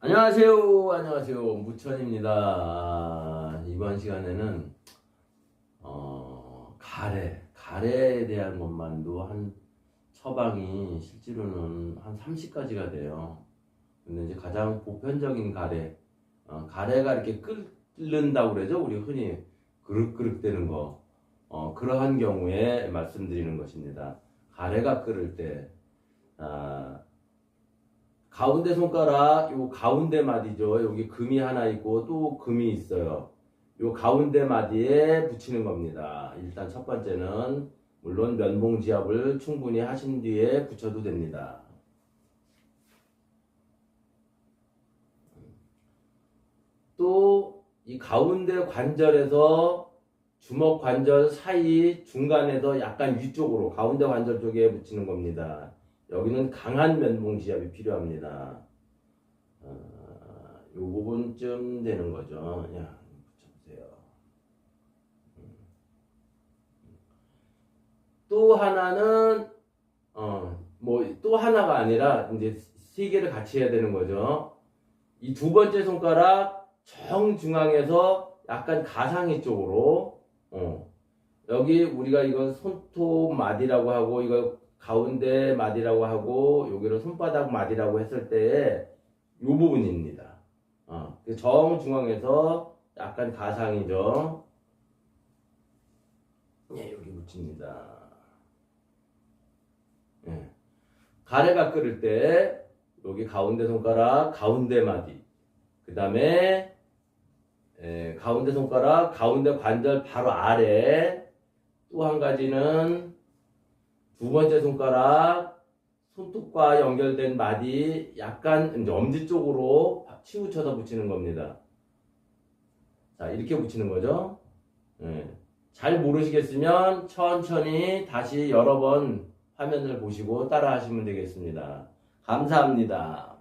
안녕하세요. 안녕하세요. 무천입니다. 아, 이번 시간에는 어, 가래, 가래에 대한 것만도 한 처방이 실제로는 한 30가지가 돼요. 근데 이제 가장 보편적인 가래, 어, 가래가 이렇게 끓는다고 그러죠. 우리 흔히 그릇그릇 되는 거. 어, 그러한 경우에 말씀드리는 것입니다. 가래가 끓을 때, 아, 가운데 손가락, 요 가운데 마디죠. 여기 금이 하나 있고 또 금이 있어요. 요 가운데 마디에 붙이는 겁니다. 일단 첫 번째는 물론 면봉 지압을 충분히 하신 뒤에 붙여도 됩니다. 또 이 가운데 관절에서 주먹 관절 사이 중간에서 약간 위쪽으로 가운데 관절 쪽에 붙이는 겁니다. 여기는 강한 면봉 지압이 필요합니다. 어, 요 부분쯤 되는 거죠. 야, 붙여보세요. 음. 또 하나는 어, 뭐 또 하나가 아니라 이제 세 개를 같이 해야 되는 거죠. 이 두 번째 손가락 정중앙에서 약간 가상위 쪽으로 어. 여기 우리가 이거 손톱 마디라고 하고 이거 가운데 마디라고 하고 여기를 손바닥 마디라고 했을 때의 이 부분입니다. 어, 그 정중앙에서 약간 가상이죠. 예, 여기 붙입니다. 예. 가래가 끓을 때 여기 가운데 손가락 가운데 마디 그 다음에 가운데 손가락 가운데 관절 바로 아래 또 한 가지는 두 번째 손가락 손톱과 연결된 마디 약간 이제 엄지 쪽으로 치우쳐서 붙이는 겁니다. 자 이렇게 붙이는 거죠. 예. 잘 모르시겠으면 천천히 다시 여러 번 화면을 보시고 따라 하시면 되겠습니다. 감사합니다.